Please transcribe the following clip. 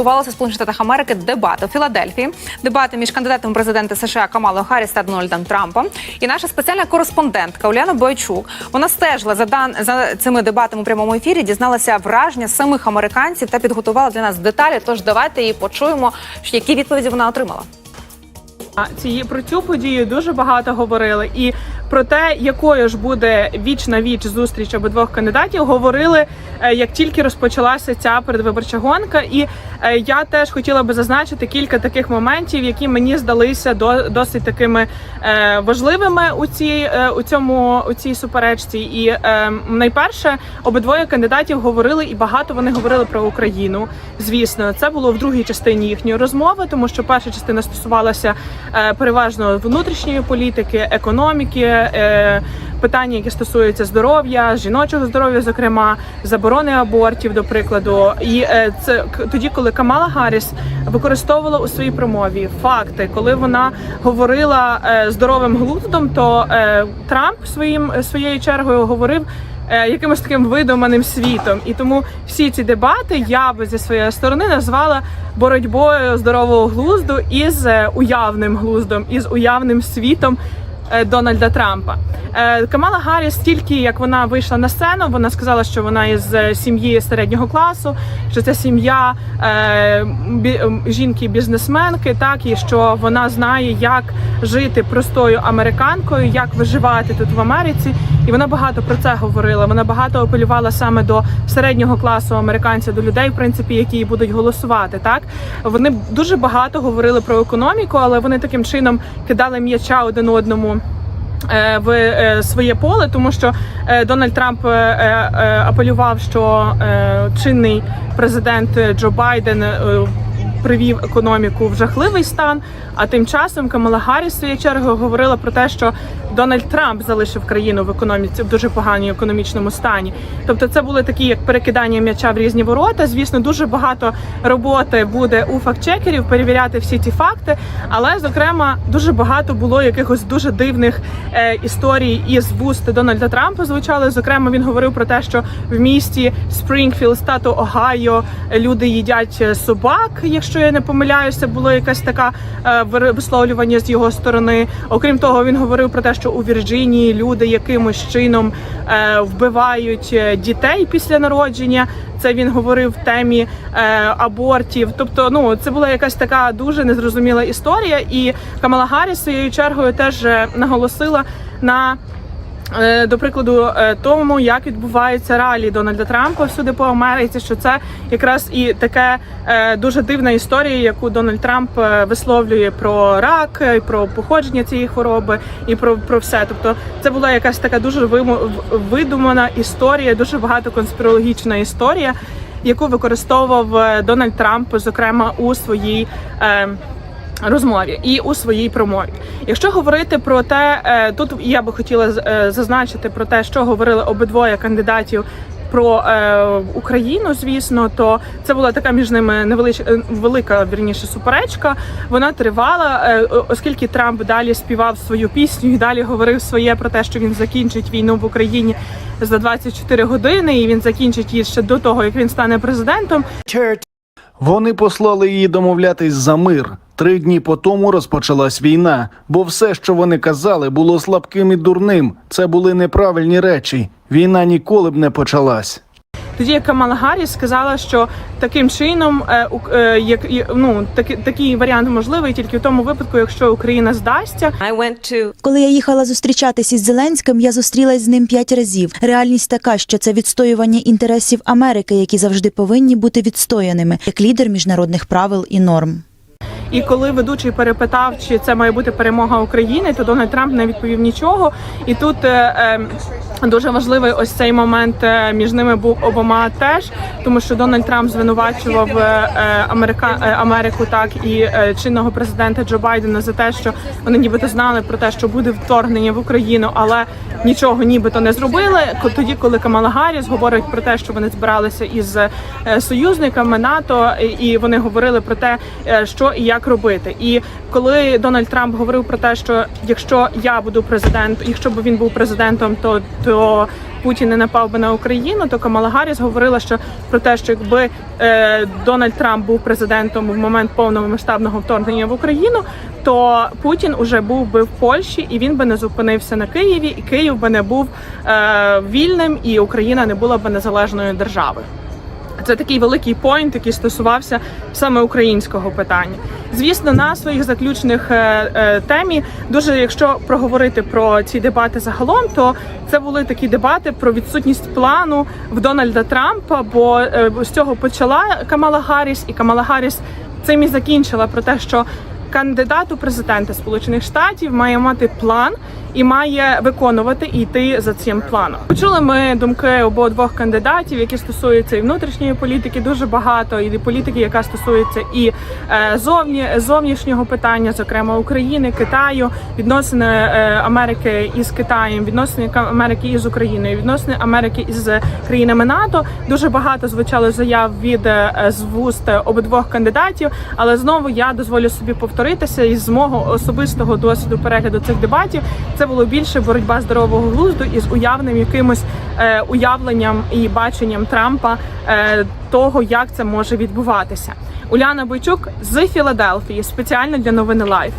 відбувалися в Сполучених Штатах Америки дебати у Філадельфії. Дебати між кандидатом в президенти США Камалою Харріс та Дональдом Трампом. І наша спеціальна кореспондентка Уляна Бойчук вона стежила за дан за цими дебатами у прямому ефірі. Дізналася враження самих американців та підготувала для нас деталі. Тож давайте її почуємо, які відповіді вона отримала. Ці про цю подію дуже багато говорили, і про те, якою ж буде віч на віч зустріч обидвох кандидатів, говорили е, як тільки розпочалася ця передвиборча гонка. І е, я теж хотіла би зазначити кілька таких моментів, які мені здалися до досить такими е, важливими у цій у цьому у цій суперечці. І найперше обидвоє кандидатів говорили, і багато вони говорили про Україну. Звісно, це було в другій частині їхньої розмови, тому що перша частина стосувалася переважно внутрішньої політики, економіки, е, питання, які стосуються здоров'я, жіночого здоров'я, зокрема заборони абортів, до прикладу. І е, це тоді, коли Камала Гарріс використовувала у своїй промові факти, коли вона говорила е, здоровим глуздом, то е, Трамп своїм своєю чергою говорив якимось таким видуманим світом. І тому всі ці дебати я би зі своєї сторони назвала боротьбою здорового глузду із уявним глуздом, із уявним світом. Е, Дональда Трампа Е, Камала Гарріс, тільки як вона вийшла на сцену, вона сказала, що вона із е, сім'ї середнього класу, що це сім'я жінки-бізнесменки, так і що вона знає, як жити простою американкою, як виживати тут в Америці. І вона багато про це говорила. Вона багато апелювала саме до середнього класу американців, до людей, в принципі, які будуть голосувати. Так вони дуже багато говорили про економіку, але вони таким чином кидали м'яча один одному. е, В е, своє поле, тому що е, Дональд Трамп апелював, що чинний президент Джо Байден привів економіку в жахливий стан. А тим часом Камала Гарріс своєю чергою говорила про те, що Дональд Трамп залишив країну в економіці в дуже поганій економічному стані. Тобто, це були такі як перекидання м'яча в різні ворота. Звісно, дуже багато роботи буде у фактчекерів перевіряти всі ці факти. Але зокрема дуже багато було якихось дуже дивних е, історій із вуст Дональда Трампа. Звучали. Зокрема, він говорив про те, що в місті Спрінгфілд, штату Огайо, люди їдять е, собак. Якщо я не помиляюся, було якась така е, висловлювання з його сторони. Окрім того, він говорив про те, що у Вірджинії люди якимось чином е, вбивають е, дітей після народження. Це він говорив в темі е, абортів. Тобто, ну це була якась така дуже незрозуміла історія. І Камала Гарріс своєю чергою теж е, наголосила на До прикладу, е, тому як відбувається ралі Дональда Трампа всюди по Америці, що це якраз і таке е, дуже дивна історія, яку Дональд Трамп е, висловлює про рак, е, і про походження цієї хвороби і про, про все. Тобто, це була якась така дуже видумана історія, дуже багато конспірологічна історія, яку використовував е, Дональд Трамп, зокрема у своїй. Розмові і у своїй промові. Якщо говорити про те, е, тут я би хотіла е, зазначити про те, що говорили обидвоє кандидатів. Про е, Україну, звісно, то це була така між ними невелич... е, велика вірніше суперечка. Вона тривала, е, оскільки Трамп далі співав свою пісню і далі говорив своє про те, що він закінчить війну в Україні за 24 години, і він закінчить її ще до того, як він стане президентом. Вони послали її домовлятись за мир. Три дні по тому розпочалась війна, бо все, що вони казали, було слабким і дурним. Це були неправильні речі. Війна ніколи б не почалась. Тоді Камала Гарріс сказала, що таким чином, е, е, як ну таки, такий варіант можливий тільки в тому випадку, якщо Україна здасться. I went to Коли я їхала зустрічатись із Зеленським, я зустрілась з ним п'ять разів. Реальність така, що це відстоювання інтересів Америки, які завжди повинні бути відстояними, як лідер міжнародних правил і норм. І коли ведучий перепитав, чи це має бути перемога України, то Дональд Трамп не відповів нічого. І тут е, е, дуже важливий ось цей момент е, між ними був обома теж, тому що Дональд Трамп звинувачував Америка, Америку, так і чинного президента Джо Байдена за те, що вони нібито знали про те, що буде вторгнення в Україну, але нічого нібито не зробили. Тоді, коли Камала Гарріс говорить про те, що вони збиралися із е, союзниками НАТО, і- і вони говорили про те, е, що і як робити. І коли Дональд Трамп говорив про те, що якщо я буду президентом, якщо б він був президентом, то то Путін не напав би на Україну, то Камала Гарріс говорила, що про те, що якби е, Дональд Трамп був президентом в момент повномасштабного вторгнення в Україну, то Путін уже був би в Польщі і він би не зупинився на Києві, і Київ би не був е, вільним, і Україна не була би незалежною державою. Це такий великий поінт, який стосувався саме українського питання. Звісно, на своїх заключних е, е, темі дуже, якщо проговорити про ці дебати загалом, то це були такі дебати про відсутність плану в Дональда Трампа. Бо е, з цього почала Камала Гарріс, і Камала Гарріс цим і закінчила про те, що кандидат у президенти Сполучених Штатів має мати план і має виконувати і йти за цим планом. Почули ми думки обох кандидатів, які стосуються і внутрішньої політики, дуже багато, і політики, яка стосується і е, зовні зовнішнього питання, зокрема України, Китаю, відносини е, Америки із Китаєм, відносини Америки із Україною, відносини Америки із країнами НАТО. Дуже багато звучало заяв від е, з вуст обидвох кандидатів, але знову я дозволю собі повторитися із мого особистого досвіду перегляду цих дебатів. Це було більше боротьба здорового глузду із уявним якимось е, уявленням і баченням Трампа е, того, як це може відбуватися. Уляна Бойчук з Філадельфії спеціально для новини Лайф.